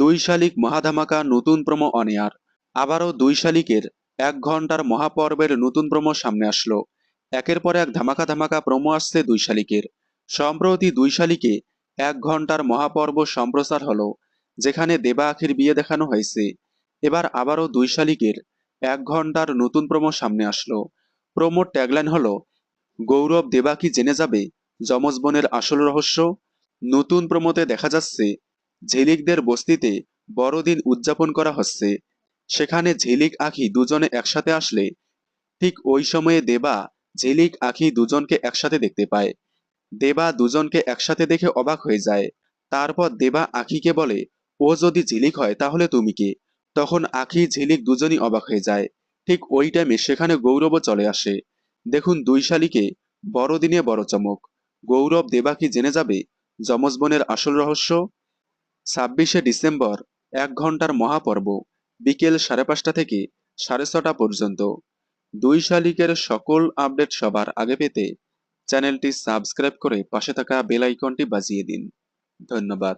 দুই শালিক মহাধামাকা নতুন প্রমো অনিয়ার। আবারও দুই শালিকের এক ঘণ্টার মহাপর্বের নতুন প্রমো সামনে আসলো। একের পর এক ধামাকা ধামাকা প্রমো আসছে দুই শালিকের। সম্প্রতি দুই শালিকে এক ঘণ্টার মহাপর্ব সম্প্রচার হলো, যেখানে দেবা আখির বিয়ে দেখানো হয়েছে। এবার আবারও দুই শালিকের এক ঘণ্টার নতুন প্রমো সামনে আসলো। প্রমোর ট্যাগলাইন হলো, গৌরব দেবা কি জেনে যাবে যমজ বোনের আসল রহস্য? নতুন প্রমোতে দেখা যাচ্ছে ঝিলিকদের বস্তিতে বড়দিন উদযাপন করা হচ্ছে। সেখানে ঝিলিক আখি দুজনে একসাথে আসলে ঠিক ওই সময়ে দেবা, ঝিলিক আখি দুজনকে একসাথে দেখতে পায়। দেবা দুজনকে একসাথে দেখে অবাক হয়ে যায়। তারপর দেবা আখিকে বলে, ও যদি ঝিলিক হয় তাহলে তুমি কে? তখন আখি ঝিলিক দুজনই অবাক হয়ে যায়। ঠিক ওই টাইমে সেখানে গৌরবও চলে আসে। দেখুন দুই শালিকে, বড়দিনে বড় চমক। গৌরব দেবা কি জেনে যাবে যমজ বোনের আসল রহস্য। ছাব্বিশে ডিসেম্বর, এক ঘণ্টার মহাপর্ব, বিকেল সাড়ে পাঁচটা থেকে সাড়ে ছটা পর্যন্ত। দুই শালিকের সকল আপডেট সবার আগে পেতে চ্যানেলটি সাবস্ক্রাইব করে পাশে থাকা বেল আইকনটি বাজিয়ে দিন। ধন্যবাদ।